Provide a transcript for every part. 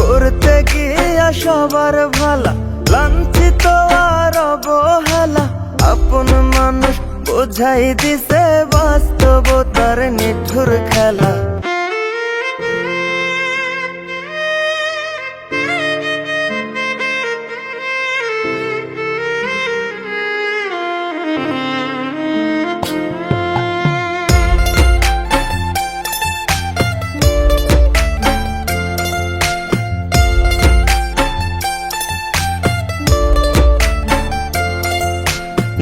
করতে গিয়া সবার ভালা লাঞ্ছিত আর অবহেলা। আপন মানুষ বোঝাই দিছে বাস্তবতার নিঠুর খেলা।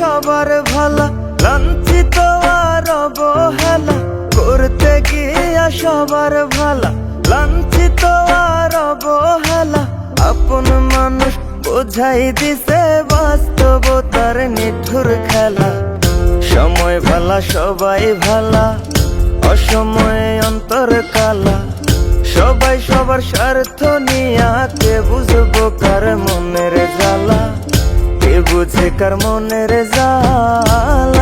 সবার ভালা, লাঞ্ছিত আর অবহেলা। করতে গিয়া সবার ভালা, লাঞ্ছিত আর অবহেলা। আপন মানুষ বোঝাই দিছে বাস্তবতার নিঠুর খেলা। সময় ভালা, সবাই ভালা, অসময়ে অন্তর কালা। সবাই সবার স্বার্থ নিয়া বুঝব কার মনের জ্বালা। বুঝে কার মনের জ্বালা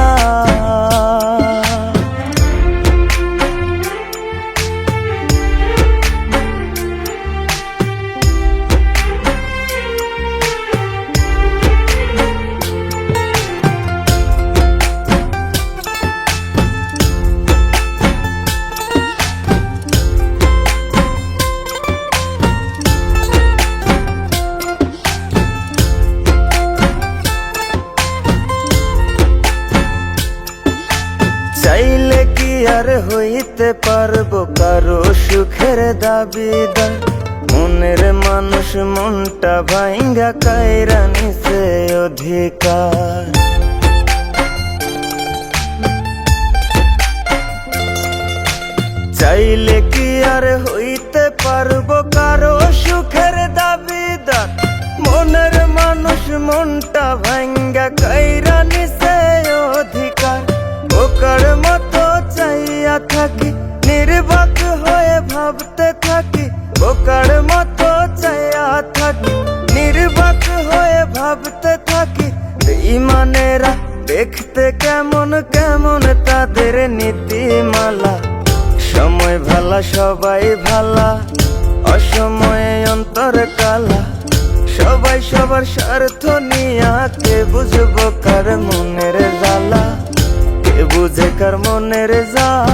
আর হইতে পারব কারও সুখের দাবিদার। মনের মানুষ মনটা ভাইঙ্গা কায়রা সে অধিকার। চাইলে কি আর হইতে পারব ভাবতে থাকি ইমানেরা দেখতে কেমন কেমন তাদের নীতিমালা। সময় ভালা, সবাই ভালা, অসময়ে অন্তর কালা। সবাই সবার স্বার্থ নিয়া কে বুঝব কার মনের জ্বালা? কে বুঝে কার মনের জ্বালা?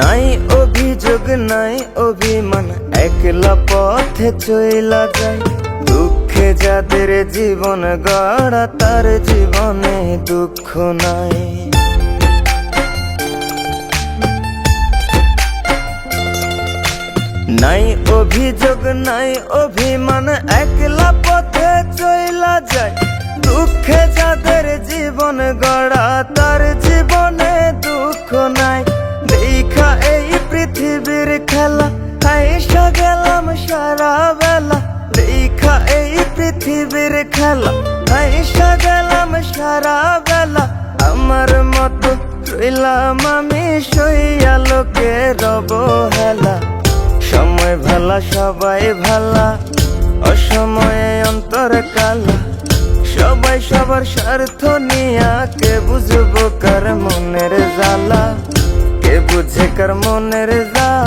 নাই অভিযোগ, নাই অভিমান। একলা পথে চইলা যায় দুঃখে যাদের জীবন গড়া, তার জীবনে দুঃখ নাই। নাই অভিযোগ, নাই অভিমান। একলা পথে চইলা যায় দুঃখে যাদের জীবন গড়া আইসা গেলাম সারা বেলা। দেখা এই পৃথিবীর খেলা। আইসা গেলাম সারা বেলা। আমার মতো রইলাম আমি সইয়া রব হেলা সময় ভালা, সবাই ভালা। অসময়ে অন্তর কালা। সবাই সবার স্বার্থ নিয়া কে বুঝব কার মনের জ্বালা? কে বুঝে কার মনের জ্বালা?